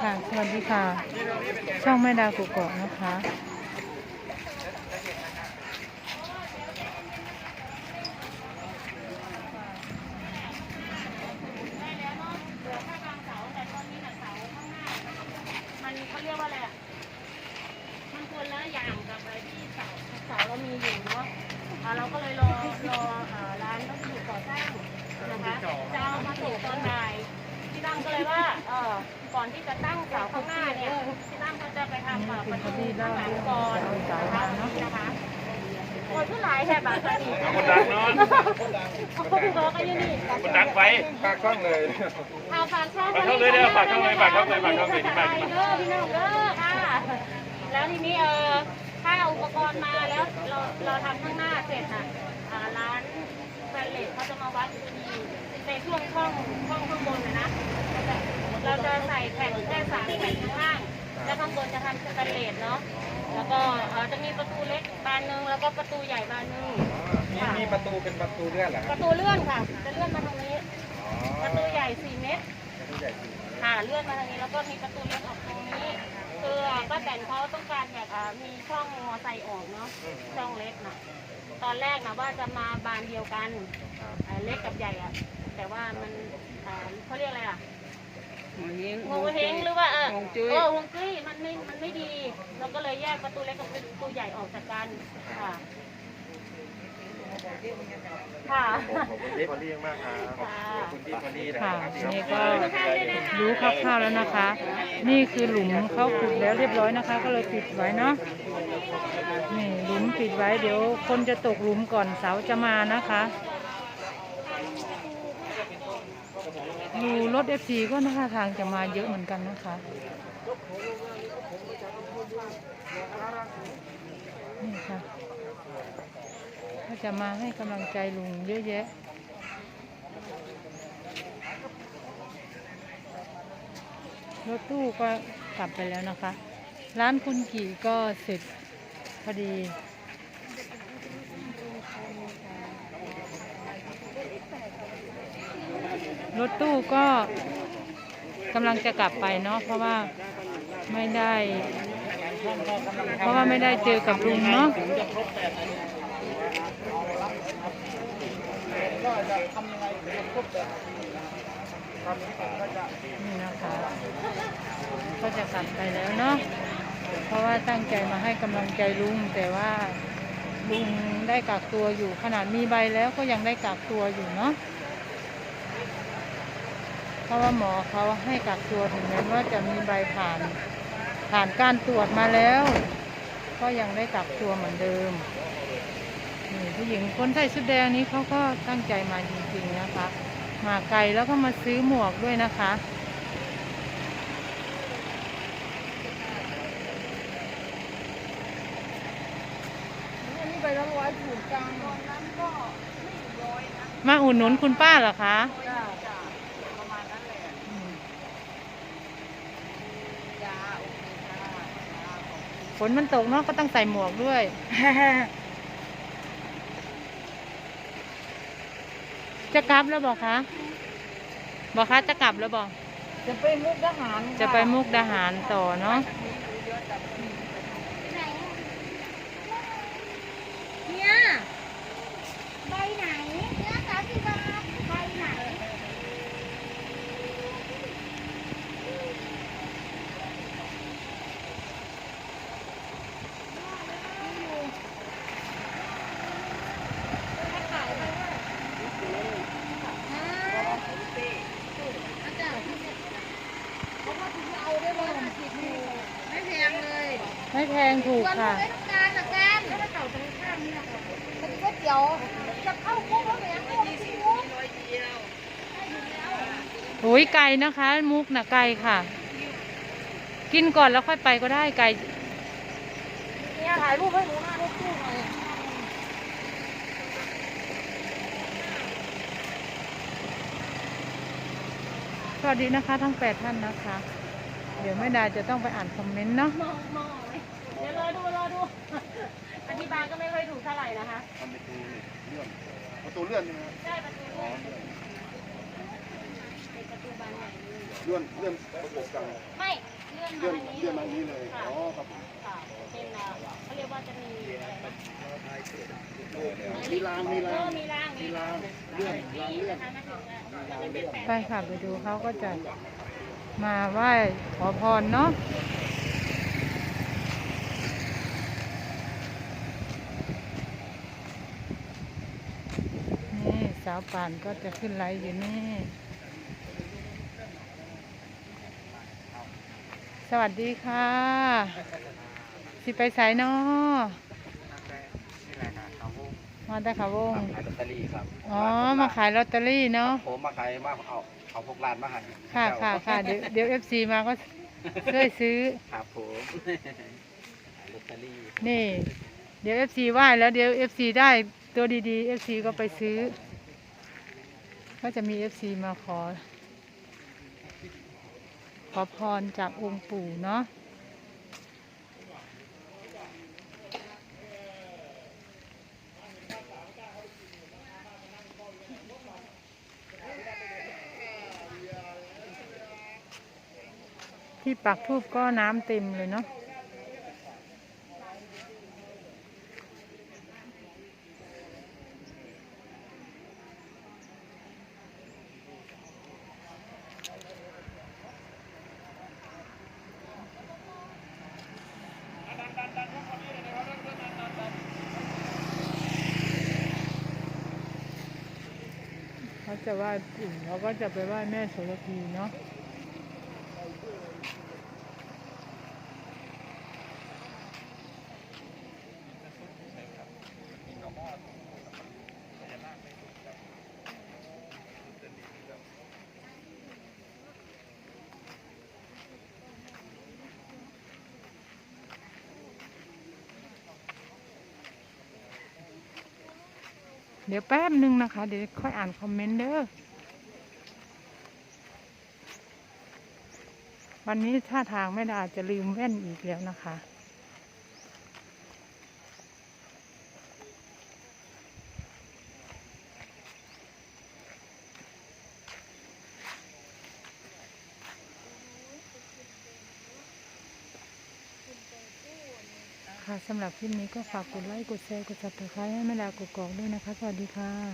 ค่ะ สวัสดีค่ะ ช่องแม่ดาวกุกเกนะคะ มันเขาเรียกว่าอะไรอะมันควรละอย่างกับอะไรที่เสาเสาเรามีอยู่เนาะอ่าเราก็เลยรอรออ่าร้านวัสดุก่อสร้างนะคะจะเอามาส่งตอนบ่าย พี่ตั้มก็เลยว่าเออก่อนที่จะตั้งเสาข้างหน้าเนี่ยพี่ตั้มก็จะไปทำแบบประตูข้างหลังก่อนนะคะนะคะคนที่หลายแถบแบบนี้คนดังเนาะคนดังก็อยู่นี่คนดังไฟปากกล้องเลยเอาฝากช่องฝากช่องเลยเด้อฝากช่องเลยฝากช่องเลยฝากช่องเลยที่บ้านเด้อพี่น้องเด้อค่ะแล้วทีนี้เออถ้าอุปกรณ์มาแล้วเราเราทำข้างหน้าเสร็จอะอ่าร้านแฟนเลสเขาจะมาวัดอีกทีในช่วงช่อง ข้างบนจะทำสแตนเลสเนาะ แล้วก็เอ่อจะมีประตูเล็กบานหนึงแล้วก็ประตูใหญ่บานหนึง มีมีประตูเป็นประตูเลื่อนเหรอคปรับระตูเลื่อนค่ะ จะเลื่อนมาตรงนี้อ๋อประตูใหญ่ 4 เมตร ประตูใหญ่สี่ค่ะเลื่อนมาทางนี้แล้วก็มีประตูเล็กออกตรงนี้คือป้าแตนเขาต้องการแบบอ่ามีช่องมอไซค์ออกเนาะช่องเล็กนะตอนแรกนะว่าจะมาบานเดียวกันอ่าเล็กกับใหญ่อะแต่ว่ามันอ่าเขาเรียกอะไรอะ งงเฮงหรือว่าเออเออฮวงจุ้ยมันไม่มันไม่ดีเราก็เลยแยกประตูเล็กกับประตูใหญ่ออกจากกันค่ะค่ะขอบคุณพี่พอลลี่มากครับขอบคุณพี่พอลลี่นะคค่ะรับนี่ก็รู้คร่าวๆแล้วนะคะ นี่คือหลุมเขาขุดแล้วเรียบร้อยนะคะ ก็เลยปิดไว้เนาะนี่หลุมปิดไว้เดี๋ยวคนจะตกหลุมก่อนเสาจะมานะคะ ดูรถเอฟซีก็นะคะทางจะมาเยอะเหมือนกันนะคะนี่ค่ะก็จะมาให้กำลังใจลุงเยอะแยะรถตู้ก็กลับไปแล้วนะคะ ร้านคุณกี่ก็เสร็จพอดี รถตู้ก็กำลังจะกลับไปเนาะเพราะว่าไม่ได้ เพราะว่าไม่ได้เจอกับลุงเนาะนี่นะคะก็จะกลับไปแล้วเนาะเพราะว่าตั้งใจมาให้กำลังใจลุงแต่ว่าลุงได้กักตัวอยู่ขนาดมีใบแล้วก็ยังได้กักตัวอยู่เนาะ ราะว่าหมอเขาให้กักตัวถึงแม้ว่าจะมีใบผ่าน ผ่านการตรวจมาแล้ว ก็ยังได้กักตัวเหมือนเดิมนี่ผู้หญิงคนใส่ชุดแดงนี้เขาก็ตั้งใจมาจริงๆนะคะ มาไกลแล้วก็มาซื้อหมวกด้วยนะคะมาอุดหนุนคุณป้าเหรอคะอืม ฝนมันตกเนาะก็ต้องใส่หมวกด้วย จะกลับแล้วบอกคะบอกคะจะกลับแล้วบอกจะไปมุกทหารจะไปมุกดาหารต่อเนาะเนี่ยใบไหนเนื้อสามสิบบาทใบไหน ไม่แพงเลย ไม่แพงถูกค่ะ ไม่ต้องการหรอกกันถ้าเก่าตรงข้ามนี่นะคะเป็นก๋วยเตี๋ยวจะเข้าคุกแล้วแหมเข้าคุกโอ้ยไก่นะคะ มุกนะไก่ค่ะ กินก่อนแล้วค่อยไปก็ได้ไก่เนี่ยถ่ายรูปให้หนูหน้ารถตู้หน่อยสวัสดีนะคะทั้งแปดท่านนะคะ เดี๋ยวแม่ดาจะต้องไปอ่านคอมเมนต์เนาะมองมองเลยเดี๋ยวรอดูรอดู อธิบายก็ไม่ค่อยถูกเท่าไหร่นะคะทำประตูเลื่อนประตูเลื่อนใช่ไหมครับใช่ประตูเลื่อนเป็นประตูบานใหญ่เลยเลื่อนเลื่อนประกบกันไม่เลื่อนมาทางนี้เลื่อนมานี้เลยค่ะอ๋อครับผมค่ะเป็นอ่าเขาเรียกว่าจะมีอะไรนะมีรางมีเอรางอมีรางมีรางเลื่อนรางเลื่อนนะคะมาถึงอะมันจะเป็นแปด ไปค่ะไปดูเขาก็จะ มาไหว้ขอพรเนาะนี่สาวป่านก็จะขึ้นไลฟ์อยู่นี่ สวัสดีค่ะ สิไปไสเนาะมาแต่ขาวงขายลอตเตอรี่ครับ อ๋อ มาขายลอตเตอรี่เนาะผมมาขายมาเอา เอาพวกร้านมาให้ค่ะค่ะค่ะเดี๋ยวเดี๋ยวเอฟซีมาก็ช่วยซื้อ ครับผมขายลอตเตอรี่นี่ เดี๋ยวเอฟซีไหว้แล้วเดี๋ยวเอฟซีได้ตัวดีๆเอฟซีก็ไปซื้อ ก็จะมีเอฟซีมาขอ ขอพรจากองค์ปู่เนาะ ที่ปักทูบก็น้ำเต็มเลยเนาะเขาจะไหว้ปู่เขาก็จะไปไหว้แม่โสระพีเนาะ เดี๋ยวแป๊บหนึ่งนะคะ เดี๋ยวค่อยอ่านคอมเมนต์เด้อ วันนี้ท่าทางไม่ได้อาจจะลืมแว่นอีกแล้วนะคะ ค่ะสำหรับคลิปนี้ก็ฝากกดไลค์ กดแชร์ กด subscribe ให้แม่ดากดกอกด้วยนะคะ สวัสดีค่ะ